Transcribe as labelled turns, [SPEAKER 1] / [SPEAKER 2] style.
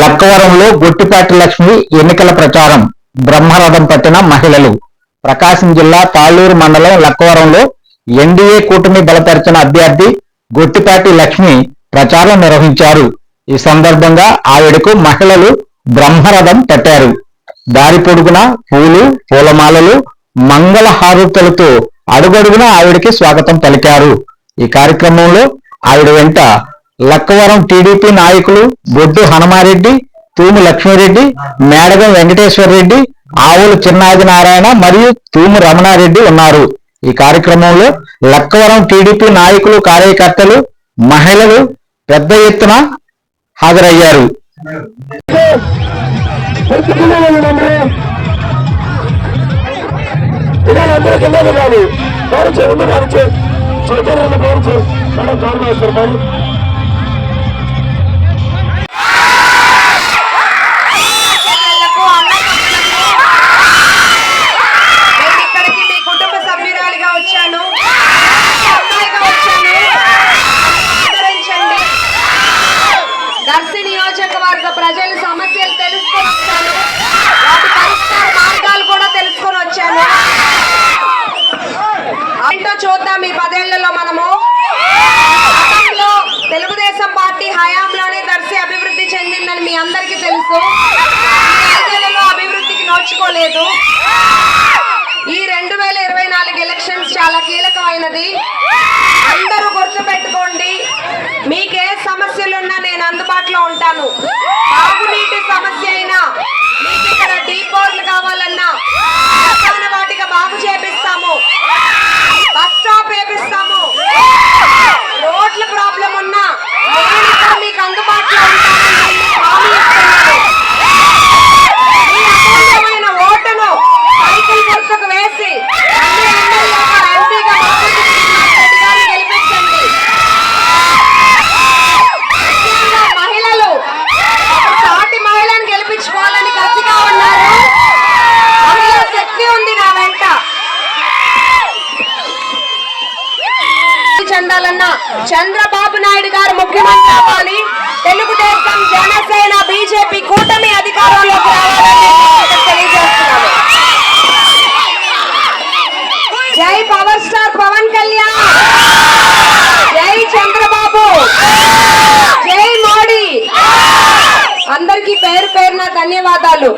[SPEAKER 1] లక్కవరంలో గొట్టిపాటి లక్ష్మి ఎన్నికల ప్రచారం. బ్రహ్మరథం పట్టిన మహిళలు. ప్రకాశం జిల్లా తాళ్ళూరు మండలం లక్కవరంలో ఎన్డీఏ కూటమి బలపరిచిన అభ్యర్థి గొట్టిపాటి లక్ష్మి ప్రచారం నిర్వహించారు. ఈ సందర్భంగా ఆవిడకు మహిళలు బ్రహ్మరథం పట్టారు దారి పొడుగున పూలు పూలమాలలు మంగళ హారతులతో అడుగడుగున ఆవిడకి స్వాగతం పలికారు. ఈ కార్యక్రమంలో ఆవిడ వెంట లక్కవరం టీడీపీ నాయకులు బొడ్డు హనుమారెడ్డి తూము లక్ష్మీరెడ్డి మేడగం వెంకటేశ్వర రెడ్డి ఆవుల చిన్నాది నారాయణ మరియు తూము రమణారెడ్డి ఉన్నారు. ఈ కార్యక్రమంలో లక్కవరం టీడీపీ నాయకులు కార్యకర్తలు మహిళలు పెద్ద ఎత్తున హాజరయ్యారు.
[SPEAKER 2] అందరూ
[SPEAKER 3] దర్శి నియోజకవర్గ ప్రజల సమస్యలు తెలుసుకొని వచ్చాను వాటి పరిష్కార మార్గాలు కూడా తెలుసుకొని వచ్చాను. ఏంటో చూద్దాం ఈ పదేళ్ళలో మనము. గతంలో తెలుగుదేశం పార్టీ హయాంలోనే దర్శి అభివృద్ధి చెందిందని మీ అందరికీ తెలుసు. ఐదేళ్ళలో అభివృద్ధికి నోచుకోలేదు. ఈ రెండు వేల ఇరవై నాలుగు ఎలక్షన్స్ చాలా కీలకమైనది. అందరూ గుర్తుపెట్టుకోండి. మీకే అందుబాటులో ఉంటాను. చెందాలన్న చంద్రబాబు నాయుడు గారు ముఖ్యమంత్రి అవ్వాలి. తెలుగుదేశం జనసేన బీజేపీ కూటమి అధికారంలోకి రావాలని తెలియజేస్తున్నాను జై పవర్ స్టార్ పవన్ కళ్యాణ్. జై చంద్రబాబు. జై మోడీ. అందరికీ పేరు పేరున ధన్యవాదాలు.